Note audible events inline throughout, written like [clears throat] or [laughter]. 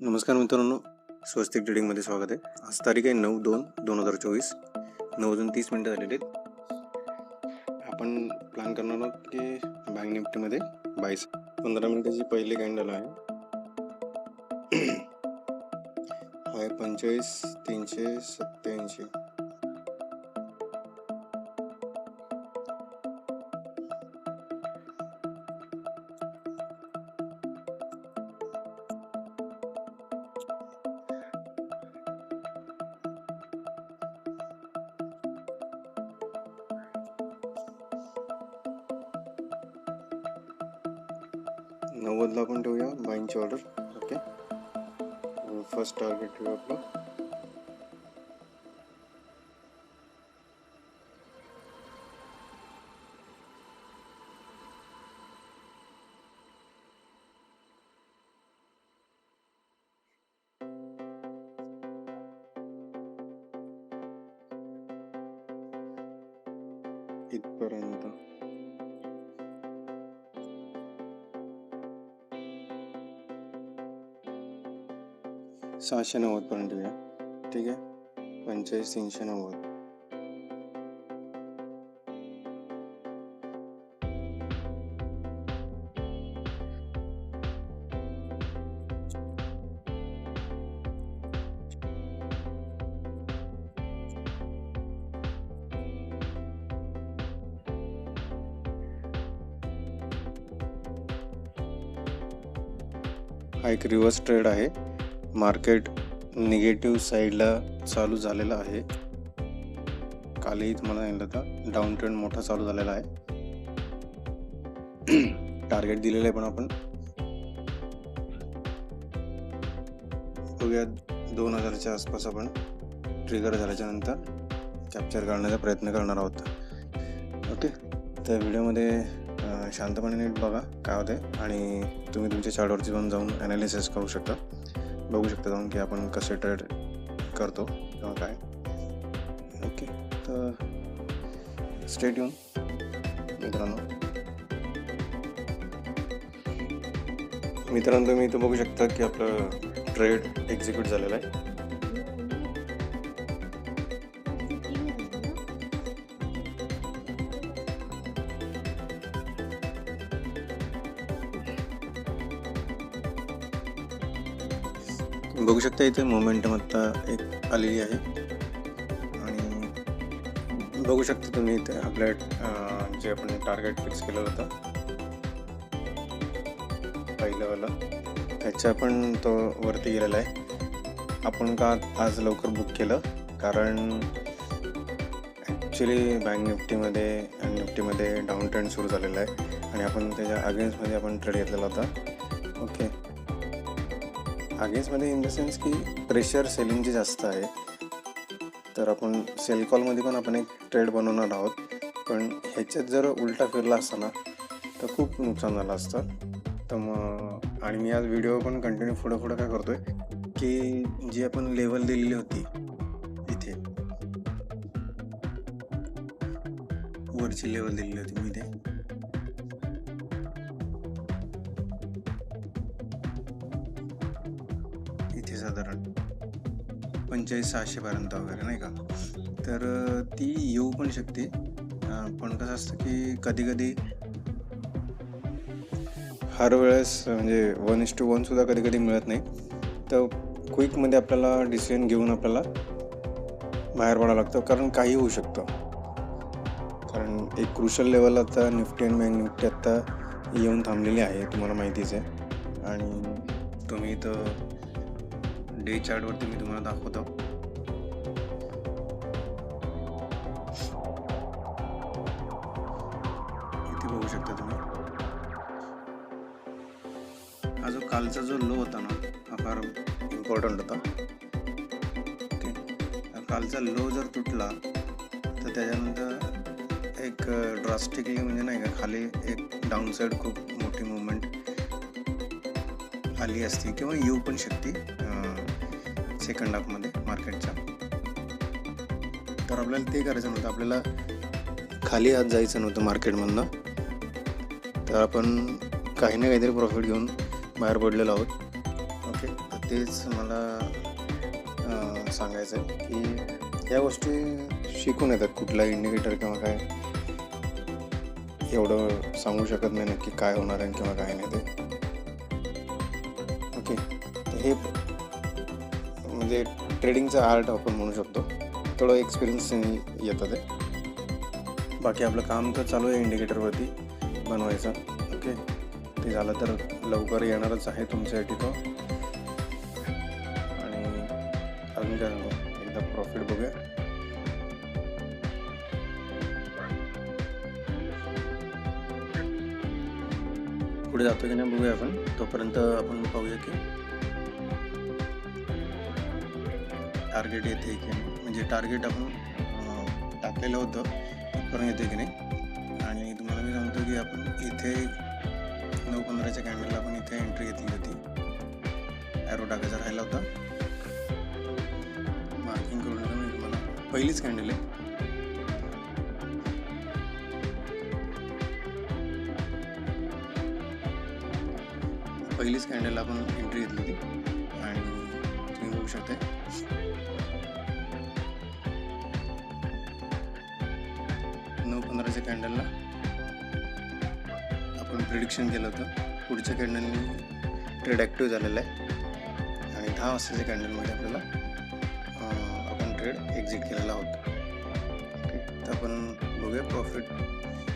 नमस्कार मित्रांनो स्वस्तिक ट्रेडिंगमध्ये स्वागत आहे. आज तारीख आहे नऊ दोन दोन हजार चोवीस. नऊ वाजून तीस मिनटं झालेली आहेत. आपण प्लॅन करणार आहोत की बँक निफ्टीमध्ये बाईस पंधरा मिनटाची पहिली कॅन्डल आहे. [clears throat] आहे पंचेचाळीस तीनशे सत्याऐंशी नव्वदला आपण ठेवूया बाईंची ऑर्डर ओके फर्स्ट टार्गेट ठेवूया आपलं. इथपर्यंत. सहाशे नव्वदपर्यंत ठेवूया ठीक आहे पंचेचाळीस तीनशे नव्वद हा एक रिव्हर्स ट्रेड आहे. मार्केट निगेटिव्ह साईडला चालू झालेलं आहे. कालही तुम्हाला सांगितलं होतं डाऊन ट्रेंड मोठा चालू झालेला आहे. टार्गेट दिलेलं आहे पण आपण. बघूया दोन हजारच्या आसपास आपण ट्रिगर झाल्याच्यानंतर कॅप्चर करण्याचा प्रयत्न करणार आहोत. ओके तर व्हिडिओमध्ये शांतपणे नीट बघा काय होते आणि तुम्ही तुमच्या चार्टवरती पण जाऊन ॲनालिसिस करू शकता. बघू शकता जाऊन की आपण कसे ट्रेड करतो किंवा काय. ओके तर स्टेट येऊन मित्रांनो. मित्रांनो तुम्ही इथं बघू शकता की आपलं ट्रेड एक्झिक्यूट झालेलं आहे. बघू शकता इथे मोमेंटम आत्ता एक आलेली आहे. आणि बघू शकता तुम्ही इथे आपल्या जे आपण टार्गेट फिक्स केलं होतं. पहिल्यावाला त्याच्या पण तो वरती गेलेला आहे. आपण का आज लवकर बुक केलं? कारण ॲक्च्युली बँक निफ्टीमध्ये निफ्टीमध्ये डाऊन ट्रेंड सुरू झालेला आहे. आणि आपण त्याच्या अगेन्स्टमध्ये आपण ट्रेड घेतलेला होता. ओके अगेन्स्टमध्ये म्हणजे इन द सेन्स की प्रेशर सेलिंगची जास्त आहे तर आपण सेल कॉलमध्ये पण आपण एक ट्रेड बनवणार आहोत. पण ह्याच्यात जर उलटा फिरला असता ना तर खूप नुकसान झालं असतं. तर मग आणि मी आज व्हिडिओ पण कंटिन्यू पुढं पुढं काय करतोय की जी आपण लेवल दिलेली होती इथे वरची लेवल दिलेली होती मी इथे साधारण पंचेचाळीस सहाशेपर्यंत वगैरे नाही का? तर ती येऊ पण शकते. पण कसं असतं की कधी कधी हर वेळेस म्हणजे वन इस टू वनसुद्धा कधी कधी मिळत नाही. तर क्विकमध्ये आपल्याला डिसिजन घेऊन आपल्याला बाहेर पडावं लागतं कारण काही होऊ शकतं. कारण एक क्रुशल लेवल आता निफ्टी अँड बँक निफ्टी आत्ता येऊन थांबलेली आहे तुम्हाला माहितीच आहे. आणि तुम्ही तर डे चार्टवरती मी तुम्हाला दाखवतो. इथे बघू शकता तुम्ही. हा जो कालचा जो लो होता ना हा फार इम्पॉर्टंट होता. ओके कालचा लो जर तुटला तर त्याच्यानंतर एक ड्रास्टिकली म्हणजे नाही का खाली एक डाऊन साईड खूप मोठी मुवमेंट आली असती किंवा येऊ पण शकते. सेकंड हाफमध्ये मार्केटच्या तर आपल्याला ते करायचं नव्हतं. आपल्याला खाली आत जायचं नव्हतं मार्केटमधनं तर आपण काही ना काहीतरी प्रॉफिट घेऊन बाहेर पडलेलो आहोत. ओके तेच मला सांगायचं आहे की या गोष्टी शिकून येतात. कुठला इंडिकेटर किंवा काय. एवढं सांगू शकत नाही नक्की काय होणार आहे किंवा काय नाही ते. ओके तर हे म्हणजे ट्रेडिंगचं आर्ट आपण म्हणू शकतो. थोडं एक्सपिरियन्स येतं ते. बाकी आपलं काम तर चालू आहे इंडिकेटरवरती बनवायचं. ओके ते झालं तर लवकर येणारच आहे तुमच्यासाठी तो. आणि अजून काय सांगू? एकदा प्रॉफिट बघूया. पुढे जातो की नाही बघूया आपण. तोपर्यंत आपण पाहूया की टार्गेट येते की नाही. म्हणजे टार्गेट आपण टाकलेलं होतं तिथपर्यंत येते की नाही? आणि तुम्हाला मी सांगतो की आपण इथे नऊ पंधराच्या कॅन्डलला आपण इथे एंट्री घेतली होती. ॲरो टाकायचा राहिला होता. मार्किंग करून मी तुम्हाला. पहिलीच कॅन्डल आहे. पहिलीच कॅन्डल आपण एंट्री नऊ पंधराच्या कॅन्डलला आपण प्रिडिक्शन केलं होतं. पुढच्या कॅन्डलनी ट्रेड ॲक्टिव्ह झालेला आहे. आणि दहा वाजताच्या कॅन्डलमध्ये आपल्याला आपण ट्रेड एक्झिट केलेला आहोत. ओके तर आपण बघूया प्रॉफिट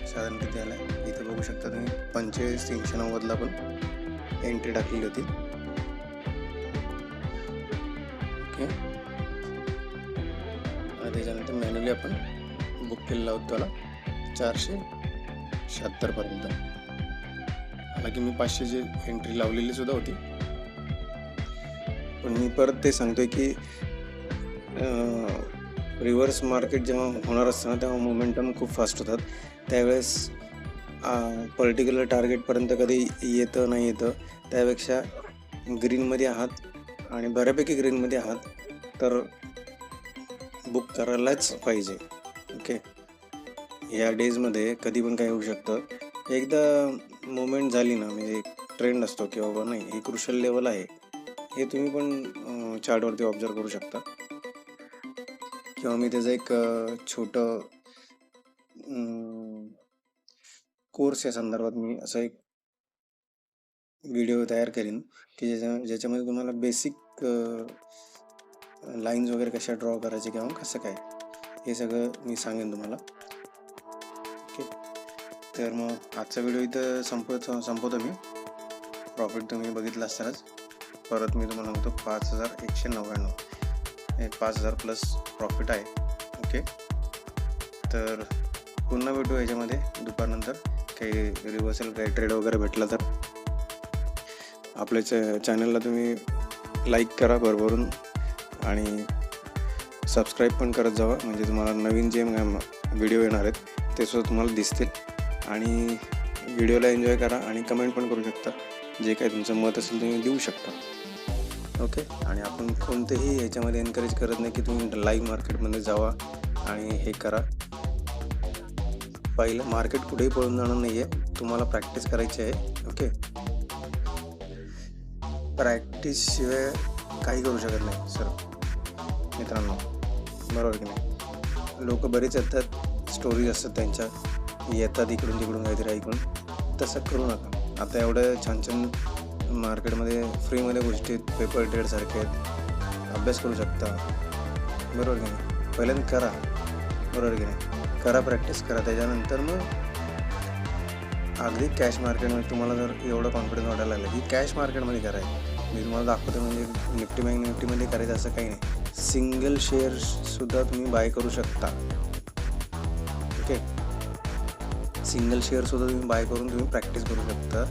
साधारण किती आला आहे इथे बघू शकता तुम्ही पंचेचाळीस तीनशे नव्वदला पण एंट्री टाकलेली होती. ओके आणि त्याच्यानंतर मॅन्युअली आपण बुक केलेला आहोत त्याला. चारशे शहात्तरपर्यंत हालाकी मी पाचशेची एंट्री लावलेली सुद्धा होती. पण मी परत ते सांगतोय की रिव्हर्स मार्केट जेव्हा होणार असतं ना तेव्हा मोमेंटम खूप फास्ट होतात. त्यावेळेस पर्टिक्युलर टार्गेटपर्यंत कधी येतं नाही येतं त्यापेक्षा ग्रीनमध्ये आहात आणि बऱ्यापैकी ग्रीनमध्ये आहात तर बुक करायलाच पाहिजे. ओके या डेजमध्ये कधी पण काय होऊ शकतं. एकदा मोमेंट झाली ना म्हणजे एक ट्रेंड असतो की बाबा नाही हे क्रुशल लेवल आहे. हे तुम्ही पण चार्टवरती ऑब्झर्व करू शकता. किंवा मी त्याचं एक छोटं कोर्स या संदर्भात मी असं एक व्हिडिओ तयार करीन की ज्याच्या ज्याच्यामध्ये तुम्हाला बेसिक लाईन्स वगैरे कशा ड्रॉ करायचे किंवा कसं काय हे सगळं मी सांगेन तुम्हाला. तर मग आजचा व्हिडिओ इथं संपत संपवतो मी. प्रॉफिट तुम्ही बघितला असतानाच. परत मी तुम्हाला सांगतो पाच हजार एकशे नव्याण्णव. हे पाच हजार प्लस प्रॉफिट आहे. ओके तर पुन्हा भेटू याच्यामध्ये दुपारनंतर. काही रिव्हर्सल काही ट्रेड वगैरे भेटला तर. आपल्या च चॅनलला तुम्ही लाईक करा भरभरून. आणि सबस्क्राईब पण करत जावा. म्हणजे तुम्हाला नवीन जे व्हिडिओ येणार आहेत ते सुद्धा तुम्हाला दिसतील. आणि व्हिडिओला एन्जॉय करा आणि कमेंट पण करू शकता. जे काही तुमचं मत असेल तुम्ही देऊ शकता. ओके? आणि आपण कोणतेही याच्यामध्ये एनकरेज करत नाही की तुम्ही लाईव्ह मार्केटमध्ये जावा आणि हे करा. पहिलं मार्केट कुठेही पळून जाणार नाही आहे तुम्हाला प्रॅक्टिस करायची आहे. ओके? प्रॅक्टिसशिवाय काही करू शकत नाही सर मित्रांनो बरोबर की नाही? लोक बरेच येतात स्टोरीज असतात त्यांच्या. येतात इकडून तिकडून काहीतरी ऐकून तसं करू नका. आता एवढं छान छान मार्केटमध्ये फ्रीमध्ये गोष्टी आहेत पेपर ट्रेडसारखे आहेत. अभ्यास करू शकता. बरोबर की नाही? पहिल्यांदा करा. बरोबर की नाही? करा प्रॅक्टिस करा. त्याच्यानंतर मग अगदी कॅश मार्केटमध्ये तुम्हाला जर एवढं कॉन्फिडन्स वाटायला लागलं की कॅश मार्केटमध्ये करायचं मी तुम्हाला दाखवतो म्हणजे निफ्टी बँक निफ्टीमध्ये करायचं असं काही नाही. सिंगल शेअर्ससुद्धा तुम्ही बाय करू शकता. ओके सिंगल शेअरसुद्धा तुम्ही बाय करून तुम्ही प्रॅक्टिस करू शकता.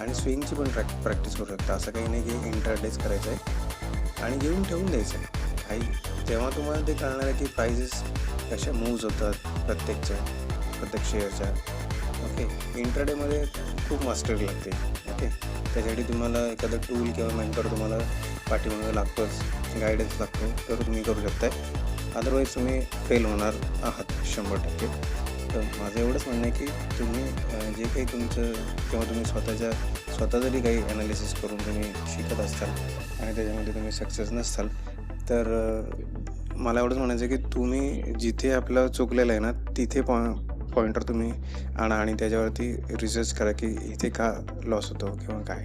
आणि स्विंगची पण प्रॅक् प्रॅक्टिस करू शकता. असं काही नाही की इंटरडेज करायचं आहे. आणि घेऊन ठेवून द्यायचं आहे. काही तेव्हा तुम्हाला ते कळणार आहे की प्राइजेस कशा मूव्ज होतात प्रत्येकच्या प्रत्येक शेअरच्या ओके इंटरडेमध्ये खूप मास्टरी लागते. ओके त्यासाठी तुम्हाला एखादं टूल किंवा मेंटर तुम्हाला पाठीमागे लागतोच. गायडन्स लागतो. तर तुम्ही करू शकताय. अदरवाईज तुम्ही फेल होणार आहात शंभर टक्के. तर माझं एवढंच म्हणणं आहे की तुम्ही जे काही तुमचं किंवा तुम्ही स्वतःच्या स्वतः जरी काही ॲनालिसिस करून तुम्ही शिकत असाल आणि त्याच्यामध्ये तुम्ही सक्सेस नसाल तर मला एवढंच म्हणायचं आहे की तुम्ही जिथे आपलं चुकलेलं आहे ना तिथे पॉ पॉईंटर तुम्ही आणा आणि त्याच्यावरती रिसर्च करा की इथे का लॉस होतो किंवा काय.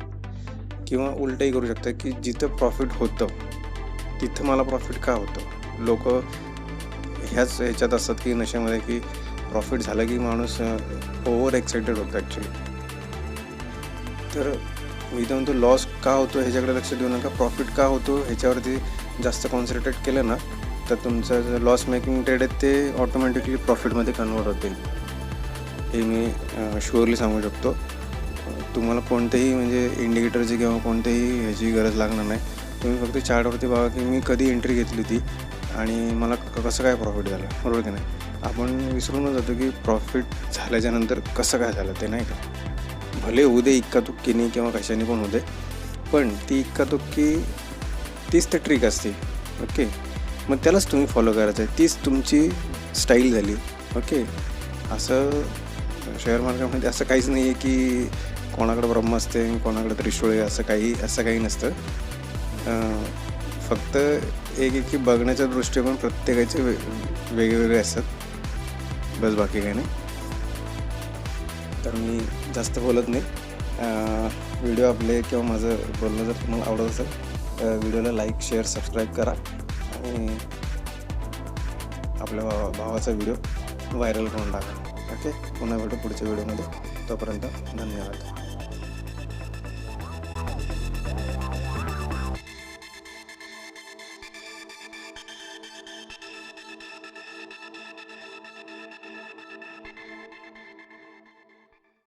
किंवा उलटंही करू शकता की जिथं प्रॉफिट होतं तिथं मला प्रॉफिट का होतं? लोक ह्याच ह्याच्यात असतात की नशेमध्ये की प्रॉफिट झालं की माणूस ओव्हर एक्साइटेड होतो ॲक्च्युली तर मी तर म्हणतो लॉस का होतो ह्याच्याकडे लक्ष देऊ नका. प्रॉफिट का होतो ह्याच्यावरती जास्त कॉन्सन्ट्रेट केलं ना तर तुमचं जे लॉस मेकिंग ट्रेड आहेत ते ऑटोमॅटिकली प्रॉफिटमध्ये कन्वर्ट होतील. हे मी शुअरली सांगू शकतो. तुम्हाला कोणतेही म्हणजे इंडिकेटरची किंवा कोणतेही ह्याची गरज लागणार नाही. तुम्ही फक्त चार्टवरती बघा की मी कधी एंट्री घेतली ती आणि मला क- कसं काय प्रॉफिट झालं? बरोबर की नाही? आपण विसरूनच जातो की प्रॉफिट झाल्याच्यानंतर कसं काय झालं ते नाही का? भले होऊ दे इक्कातुक्कीने किंवा कशाने पण होऊ दे पण ती इक्कातुक्की तीच तर ट्रिक असते ओके मग त्यालाच तुम्ही फॉलो करायचं आहे. तीच तुमची स्टाईल झाली ओके असं शेअर मार्केटमध्ये असं काहीच नाही आहे की कोणाकडे ब्रह्म असते कोणाकडे त्रिशूळ आहे असं काही असं काही नसतं. फक्त एक एक की बघण्याचा दृष्टिकोन प्रत्येकाचे वे वेगवेगळे असतात. बस बाकी काही नाही. तर मी जास्त बोलत नाही. व्हिडिओ आपले किंवा माझं बोलणं जर तुम्हाला आवडत असेल तर व्हिडिओला लाईक शेअर सबस्क्राईब करा. आणि आपल्या भावा भावाचा व्हिडिओ व्हायरल करून टाका. ओके? पुन्हा भेटू पुढच्या व्हिडिओमध्ये. तोपर्यंत धन्यवाद.